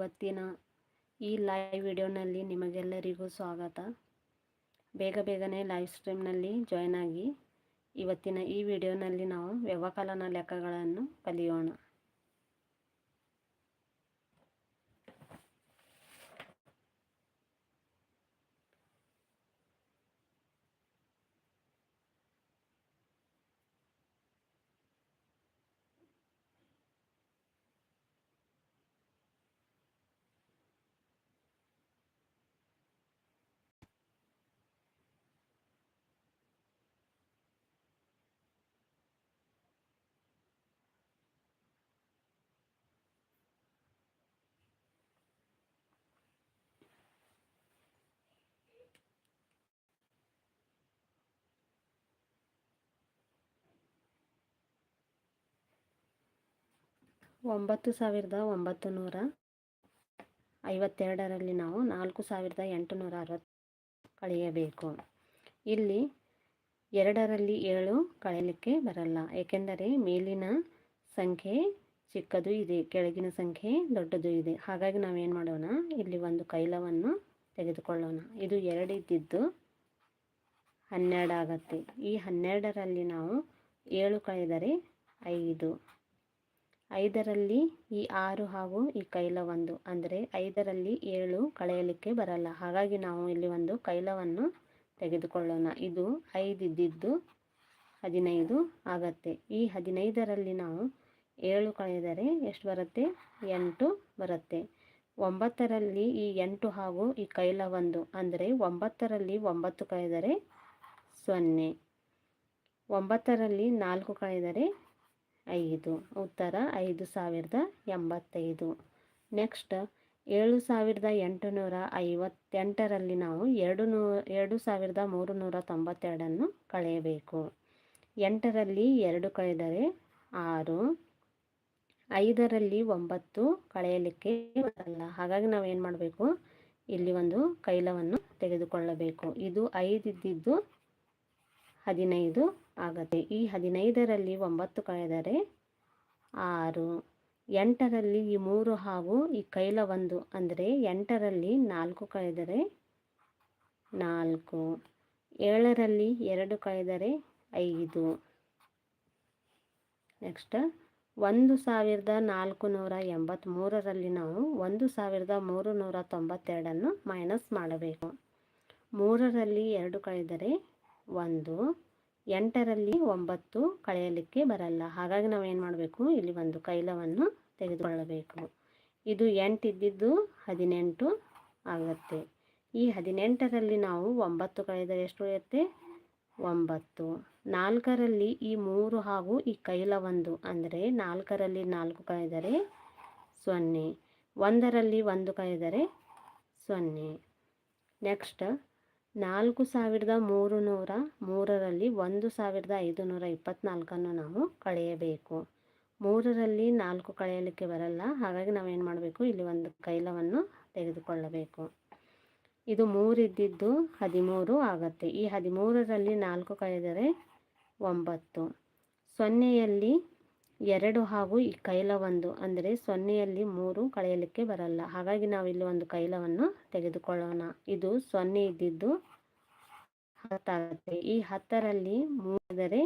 ಇವತ್ತಿನ ಈ ಲೈವ್ ವಿಡಿಯೋನಲ್ಲಿ ನಿಮಗೆಲ್ಲರಿಗೂ ಸ್ವಾಗತ. ಬೇಗ ಬೇಗನೆ ಲೈವ್ ಸ್ಟ್ರೀಮ್ನಲ್ಲಿ ಜಾಯ್ನ್ ಆಗಿ ಇವತ್ತಿನ ಈ ವಿಡಿಯೋನಲ್ಲಿ ನಾವು ವ್ಯವಕಲನ ಲೆಕ್ಕಗಳನ್ನು ಕಲಿಯೋಣ ಒಂಬತ್ತು ಸಾವಿರದ ಒಂಬತ್ತು ನೂರ ಐವತ್ತೆರಡರಲ್ಲಿ ನಾವು ನಾಲ್ಕು ಸಾವಿರದ ಎಂಟುನೂರ ಅರವತ್ತು ಕಳೆಯಬೇಕು. ಇಲ್ಲಿ ಎರಡರಲ್ಲಿ ಏಳು ಕಳೆಯಲಿಕ್ಕೆ ಬರಲ್ಲ. ಏಕೆಂದರೆ ಮೇಲಿನ ಸಂಖ್ಯೆ ಚಿಕ್ಕದು ಇದೆ, ಕೆಳಗಿನ ಸಂಖ್ಯೆ ದೊಡ್ಡದು ಇದೆ. ಹಾಗಾಗಿ ನಾವೇನು ಮಾಡೋಣ? ಇಲ್ಲಿ ಒಂದು ಕೈಲವನ್ನು ತೆಗೆದುಕೊಳ್ಳೋಣ. ಇದು ಹನ್ನೆರಡು ಆಗುತ್ತೆ ಈ ಹನ್ನೆರಡರಲ್ಲಿ ನಾವು ಏಳು ಕಳೆದರೆ ಐದು. ಐದರಲ್ಲಿ ಈ ಆರು ಹಾಗೂ ಈ ಕೈಲ ಒಂದು. ಅಂದರೆ ಐದರಲ್ಲಿ ಏಳು ಕಳೆಯಲಿಕ್ಕೆ ಬರಲ್ಲ. ಹಾಗಾಗಿ ನಾವು ಇಲ್ಲಿ ಒಂದು ಕೈಲವನ್ನು ತೆಗೆದುಕೊಳ್ಳೋಣ. ಇದು ಐದಿದ್ದಿದ್ದು ಹದಿನೈದು ಆಗತ್ತೆ. ಈ ಹದಿನೈದರಲ್ಲಿ ನಾವು ಏಳು ಕಳೆದರೆ ಎಷ್ಟು ಬರುತ್ತೆ? ಎಂಟು ಬರುತ್ತೆ. ಒಂಬತ್ತರಲ್ಲಿ ಈ ಎಂಟು ಹಾಗೂ ಈ ಕೈಲ ಒಂದು. ಅಂದರೆ ಒಂಬತ್ತರಲ್ಲಿ ಒಂಬತ್ತು ಕಳೆದರೆ ಸೊನ್ನೆ. ಒಂಬತ್ತರಲ್ಲಿ ನಾಲ್ಕು ಕಳೆದರೆ ಐದು. ಉತ್ತರ ಐದು ಸಾವಿರದ ಎಂಬತ್ತೈದು. ನೆಕ್ಸ್ಟ್, ಏಳು ಸಾವಿರದ ಎಂಟುನೂರ ಐವತ್ತೆಂಟರಲ್ಲಿ ನಾವು ಎರಡು ನೂ, ಎರಡು ಸಾವಿರದ ಮೂರು ನೂರ ತೊಂಬತ್ತೆರಡನ್ನು ಕಳೆಯಬೇಕು. ಎಂಟರಲ್ಲಿ ಎರಡು ಕಳೆದರೆ ಆರು, ಐದರಲ್ಲಿ ಒಂಬತ್ತು ಕಳೆಯಲಿಕ್ಕೆ ಬರಲ್ಲ. ಹಾಗಾಗಿ ನಾವು ಏನು ಮಾಡಬೇಕು? ಇಲ್ಲಿ ಒಂದು ಕೈಲವನ್ನು ತೆಗೆದುಕೊಳ್ಳಬೇಕು. ಇದು ಐದಿದ್ದು ಹದಿನೈದು ಆಗತ್ತೆ. ಈ ಹದಿನೈದರಲ್ಲಿ ಒಂಬತ್ತು ಕಳೆದರೆ ಆರು, ಎಂಟರಲ್ಲಿ ಈ ಮೂರು ಹಾಗೂ ಈ ಕೈಲ ಒಂದು, ಅಂದರೆ ಎಂಟರಲ್ಲಿ ನಾಲ್ಕು ಕಳೆದರೆ ನಾಲ್ಕು, ಏಳರಲ್ಲಿ ಎರಡು ಕಳೆದರೆ ಐದು. ನೆಕ್ಸ್ಟ್, ಒಂದು ಸಾವಿರದ ನಾಲ್ಕು ನೂರ ಎಂಬತ್ತ್ಮೂರರಲ್ಲಿ ನಾವು ಒಂದು ಸಾವಿರದ ಮೂರು ನೂರ ತೊಂಬತ್ತೆರಡನ್ನು ಮೈನಸ್ ಮಾಡಬೇಕು. ಮೂರರಲ್ಲಿ ಎರಡು ಕಳೆದರೆ ಒಂದು ಎಂಟರಲ್ಲಿ ಒಂಬತ್ತು ಕಳೆಯಲಿಕ್ಕೆ ಬರಲ್ಲ. ಹಾಗಾಗಿ ನಾವು ಏನು ಮಾಡಬೇಕು? ಇಲ್ಲಿ ಒಂದು ಕೈಲವನ್ನು ತೆಗೆದುಕೊಳ್ಳಬೇಕು. ಇದು ಎಂಟಿದ್ದಿದ್ದು ಹದಿನೆಂಟು ಆಗುತ್ತೆ. ಈ ಹದಿನೆಂಟರಲ್ಲಿ ನಾವು ಒಂಬತ್ತು ಕಳೆದರೆ ಎಷ್ಟು ಉಳಿಯುತ್ತೆ? ಒಂಬತ್ತು. ನಾಲ್ಕರಲ್ಲಿ ಈ ಮೂರು ಹಾಗೂ ಈ ಕೈಲ ಒಂದು ಅಂದರೆ ನಾಲ್ಕರಲ್ಲಿ ನಾಲ್ಕು ಕಳೆದರೆ ಸೊನ್ನೆ. ಒಂದರಲ್ಲಿ ಒಂದು ಕಳೆದರೆ ಸೊನ್ನೆ. ನೆಕ್ಸ್ಟ್ ನಾಲ್ಕು ಸಾವಿರದ ಮೂರು ನೂರ ಮೂರರಲ್ಲಿ ಒಂದು ಸಾವಿರದ ಐದು ನೂರ ಇಪ್ಪತ್ತ್ನಾಲ್ಕನ್ನು ನಾವು ಕಳೆಯಬೇಕು. ಮೂರರಲ್ಲಿ ನಾಲ್ಕು ಕಳೆಯಲಿಕ್ಕೆ ಬರಲ್ಲ. ಹಾಗಾಗಿ ನಾವೇನು ಮಾಡಬೇಕು? ಇಲ್ಲಿ ಒಂದು ಕೈಲವನ್ನು ತೆಗೆದುಕೊಳ್ಳಬೇಕು. ಇದು ಮೂರಿದ್ದಿದ್ದು ಹದಿಮೂರು ಆಗುತ್ತೆ. ಈ ಹದಿಮೂರರಲ್ಲಿ ನಾಲ್ಕು ಕಳೆದರೆ ಒಂಬತ್ತು. ಸೊನ್ನೆಯಲ್ಲಿ ಎರಡು ಹಾಗೂ ಈ ಕೈಲ ಒಂದು, ಅಂದರೆ ಸೊನ್ನೆಯಲ್ಲಿ ಮೂರು ಕಳೆಯಲಿಕ್ಕೆ ಬರಲ್ಲ. ಹಾಗಾಗಿ ನಾವು ಇಲ್ಲಿ ಒಂದು ಕೈಲವನ್ನು ತೆಗೆದುಕೊಳ್ಳೋಣ. ಇದು ಸೊನ್ನೆ ಇದ್ದಿದ್ದು ಹತ್ತಾಗುತ್ತೆ. ಈ ಹತ್ತರಲ್ಲಿ ಮೂರದರೆ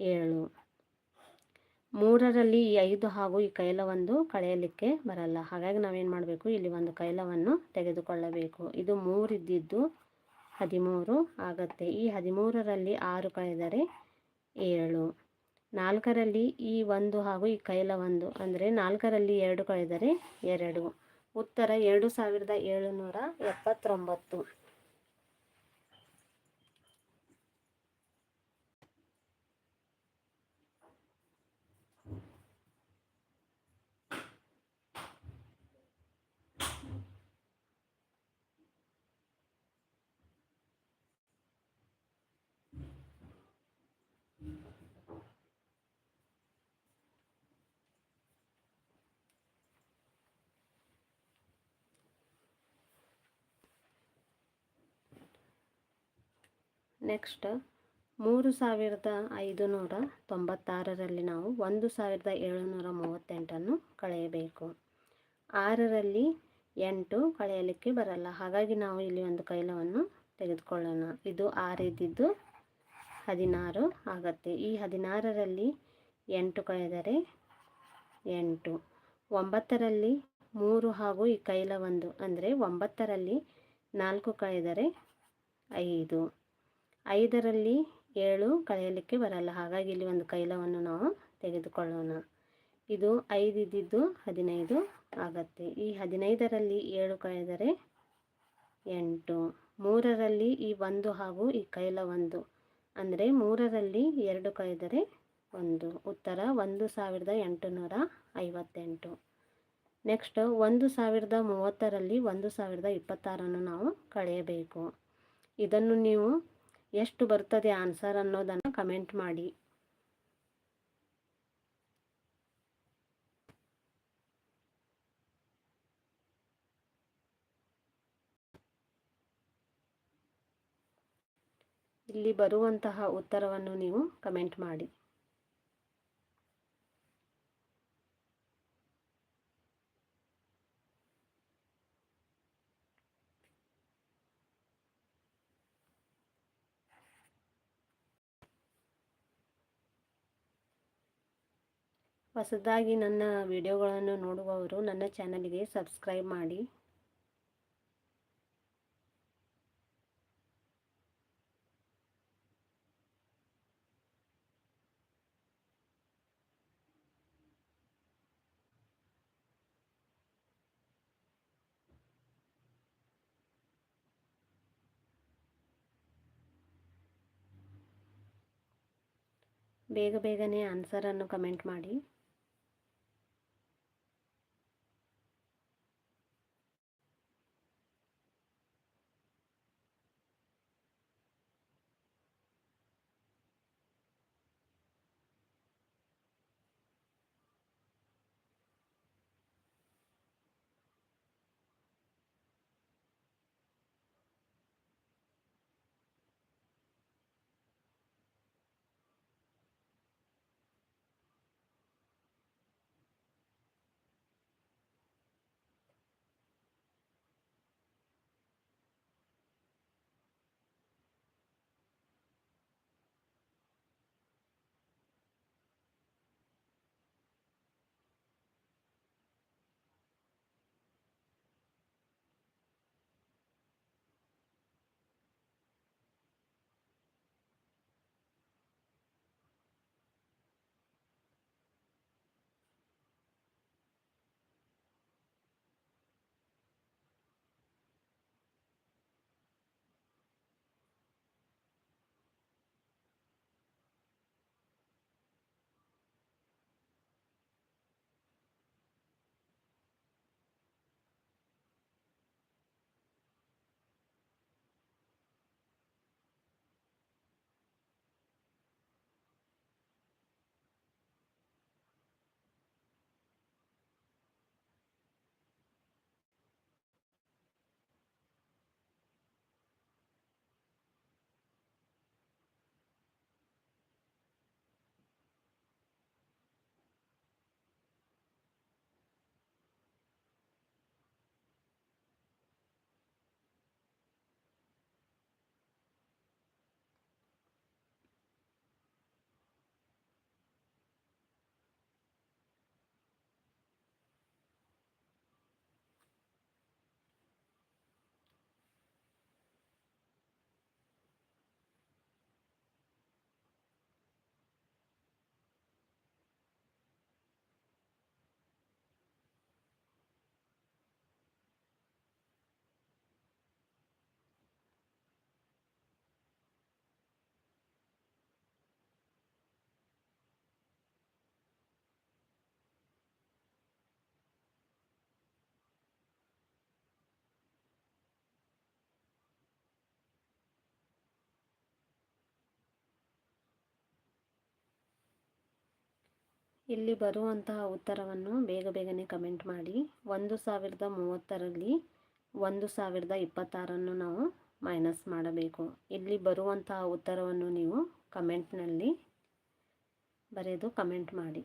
ಏಳು. ಮೂರರಲ್ಲಿ ಈ ಐದು ಹಾಗೂ ಈ ಕೈಲವೊಂದು ಕಳೆಯಲಿಕ್ಕೆ ಬರಲ್ಲ. ಹಾಗಾಗಿ ನಾವೇನು ಮಾಡಬೇಕು? ಇಲ್ಲಿ ಒಂದು ಕೈಲವನ್ನು ತೆಗೆದುಕೊಳ್ಳಬೇಕು. ಇದು ಮೂರಿದ್ದಿದ್ದು ಹದಿಮೂರು ಆಗತ್ತೆ. ಈ ಹದಿಮೂರರಲ್ಲಿ ಆರು ಕಳೆದರೆ ಏಳು. ನಾಲ್ಕರಲ್ಲಿ ಈ ಒಂದು ಹಾಗೂ ಈ ಕೈಲ ಒಂದು ಅಂದರೆ ನಾಲ್ಕರಲ್ಲಿ ಎರಡು ಕಳೆದರೆ ಎರಡು. ಉತ್ತರ ಎರಡು ಸಾವಿರದ ಏಳುನೂರ ಎಪ್ಪತ್ತೊಂಬತ್ತು. ನೆಕ್ಸ್ಟ್ ಮೂರು ಸಾವಿರದ ಐದು ನೂರ ತೊಂಬತ್ತಾರರಲ್ಲಿ ನಾವು ಒಂದು ಸಾವಿರದ ಏಳುನೂರ ಮೂವತ್ತೆಂಟನ್ನು ಕಳೆಯಬೇಕು. ಆರರಲ್ಲಿ ಎಂಟು ಕಳೆಯಲಿಕ್ಕೆ ಬರಲ್ಲ. ಹಾಗಾಗಿ ನಾವು ಇಲ್ಲಿ ಒಂದು ಕೈಲವನ್ನು ತೆಗೆದುಕೊಳ್ಳೋಣ. ಇದು ಆರಿದ್ದು ಹದಿನಾರು ಆಗತ್ತೆ. ಈ ಹದಿನಾರರಲ್ಲಿ ಎಂಟು ಕಳೆದರೆ ಎಂಟು. ಒಂಬತ್ತರಲ್ಲಿ ಮೂರು ಹಾಗೂ ಈ ಕೈಲ ಒಂದು, ಅಂದರೆ ಒಂಬತ್ತರಲ್ಲಿ ನಾಲ್ಕು ಕಳೆದರೆ ಐದು. ಐದರಲ್ಲಿ ಏಳು ಕಳೆಯಲಿಕ್ಕೆ ಬರಲ್ಲ. ಹಾಗಾಗಿ ಇಲ್ಲಿ ಒಂದು ಕೈಲವನ್ನು ನಾವು ತೆಗೆದುಕೊಳ್ಳೋಣ. ಇದು ಐದು ಇದ್ದಿದ್ದು ಹದಿನೈದು ಆಗತ್ತೆ. ಈ ಹದಿನೈದರಲ್ಲಿ ಏಳು ಕಳೆದರೆ ಎಂಟು. ಮೂರರಲ್ಲಿ ಈ ಒಂದು ಹಾಗೂ ಈ ಕೈಲ ಒಂದು. ಅಂದರೆ ಮೂರರಲ್ಲಿ ಎರಡು ಕಳೆದರೆ ಒಂದು. ಉತ್ತರ ಒಂದು ಸಾವಿರದ ಎಂಟುನೂರ ಐವತ್ತೆಂಟು. ನೆಕ್ಸ್ಟ್ ಒಂದು ಸಾವಿರದ ಮೂವತ್ತರಲ್ಲಿ ಒಂದು ಸಾವಿರದ ಇಪ್ಪತ್ತಾರನ್ನು ನಾವು ಕಳೆಯಬೇಕು. ಇದನ್ನು ನೀವು ಎಷ್ಟು ಬರ್ತದೆ ಆನ್ಸರ್ ಅನ್ನೋದನ್ನು ಕಮೆಂಟ್ ಮಾಡಿ. ಇಲ್ಲಿ ಬರುವಂತಹ ಉತ್ತರವನ್ನು ನೀವು ಕಮೆಂಟ್ ಮಾಡಿ. ಹೊಸದಾಗಿ ನನ್ನ ವಿಡಿಯೋಗಳನ್ನು ನೋಡುವವರು ನನ್ನ ಚಾನಲ್ಗೆ ಸಬ್ಸ್ಕ್ರೈಬ್ ಮಾಡಿ. ಬೇಗ ಬೇಗನೆ ಆನ್ಸರನ್ನು ಕಮೆಂಟ್ ಮಾಡಿ. ಇಲ್ಲಿ ಬರುವಂತಹ ಉತ್ತರವನ್ನು ಬೇಗ ಬೇಗನೆ ಕಮೆಂಟ್ ಮಾಡಿ. ಒಂದು ಸಾವಿರದ ಮೂವತ್ತರಲ್ಲಿ ಒಂದು ಸಾವಿರದ ಇಪ್ಪತ್ತಾರನ್ನು ನಾವು ಮೈನಸ್ ಮಾಡಬೇಕು. ಇಲ್ಲಿ ಬರುವಂತಹ ಉತ್ತರವನ್ನು ನೀವು ಕಮೆಂಟ್ನಲ್ಲಿ ಬರೆದು ಕಮೆಂಟ್ ಮಾಡಿ.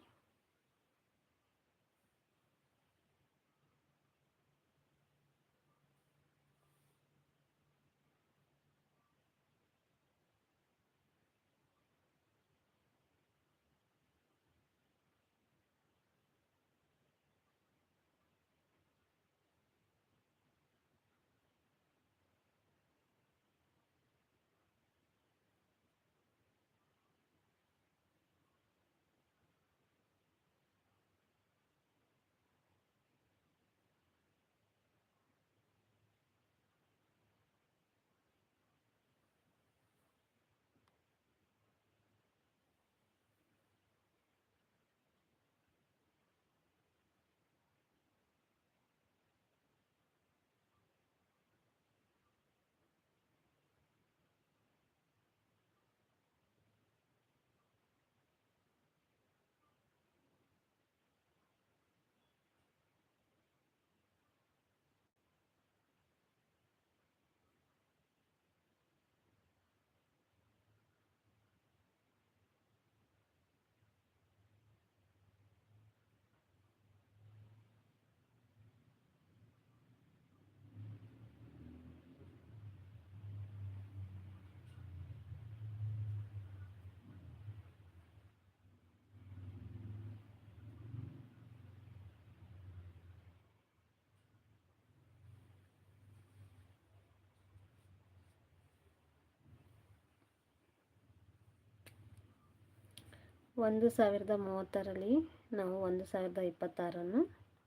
ಒಂದು ಸಾವಿರದ ಮೂವತ್ತರಲ್ಲಿ ನಾವು ಒಂದು ಸಾವಿರದ ಇಪ್ಪತ್ತಾರನ್ನು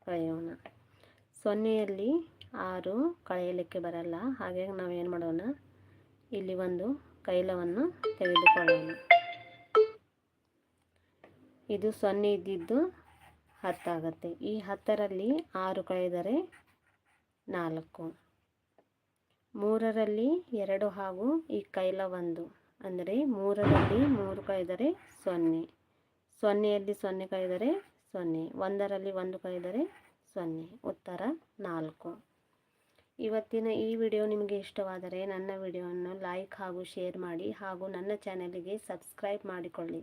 ಕಳೆಯೋಣ. ಸೊನ್ನೆಯಲ್ಲಿ ಆರು ಕಳೆಯಲಿಕ್ಕೆ ಬರಲ್ಲ. ಹಾಗಾಗಿ ನಾವು ಏನು ಮಾಡೋಣ? ಇಲ್ಲಿ ಒಂದು ಕೈಲವನ್ನು ತೆಗೆದುಕೊಳ್ಳೋಣ. ಇದು ಸೊನ್ನೆ ಇದ್ದಿದ್ದು ಹತ್ತಾಗತ್ತೆ ಈ ಹತ್ತರಲ್ಲಿ ಆರು ಕಳೆದರೆ ನಾಲ್ಕು. ಮೂರರಲ್ಲಿ ಎರಡು ಹಾಗೂ ಈ ಕೈಲ ಒಂದು. ಅಂದರೆ ಮೂರರಲ್ಲಿ ಮೂರು ಕಳೆದರೆ ಸೊನ್ನೆ. ಸೊನ್ನೆಯಲ್ಲಿ ಸೊನ್ನೆ ಕಳೆದರೆ ಸೊನ್ನೆ, ಒಂದರಲ್ಲಿ ಒಂದು ಕಳೆದರೆ ಸೊನ್ನೆ. ಉತ್ತರ ನಾಲ್ಕು. ಇವತ್ತಿನ ಈ ವಿಡಿಯೋ ನಿಮಗೆ ಇಷ್ಟವಾದರೆ ನನ್ನ ವಿಡಿಯೋವನ್ನು ಲೈಕ್ ಹಾಗೂ ಶೇರ್ ಮಾಡಿ ಹಾಗೂ ನನ್ನ ಚಾನಲಿಗೆ ಸಬ್ಸ್ಕ್ರೈಬ್ ಮಾಡಿಕೊಳ್ಳಿ.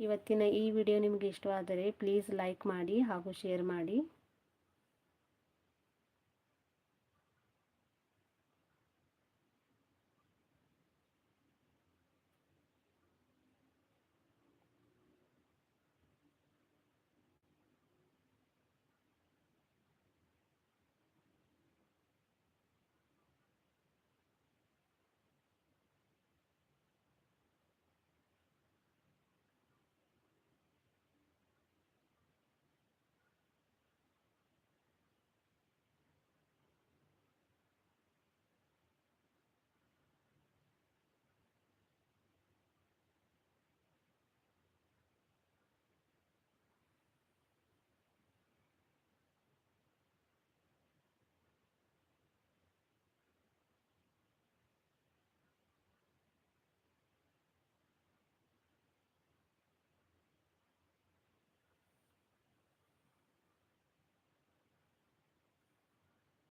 ಇವತ್ತಿನ ಈ ವಿಡಿಯೋ ನಿಮಗೆ ಇಷ್ಟವಾದರೆ ಪ್ಲೀಸ್ ಲೈಕ್ ಮಾಡಿ ಹಾಗೂ ಶೇರ್ ಮಾಡಿ.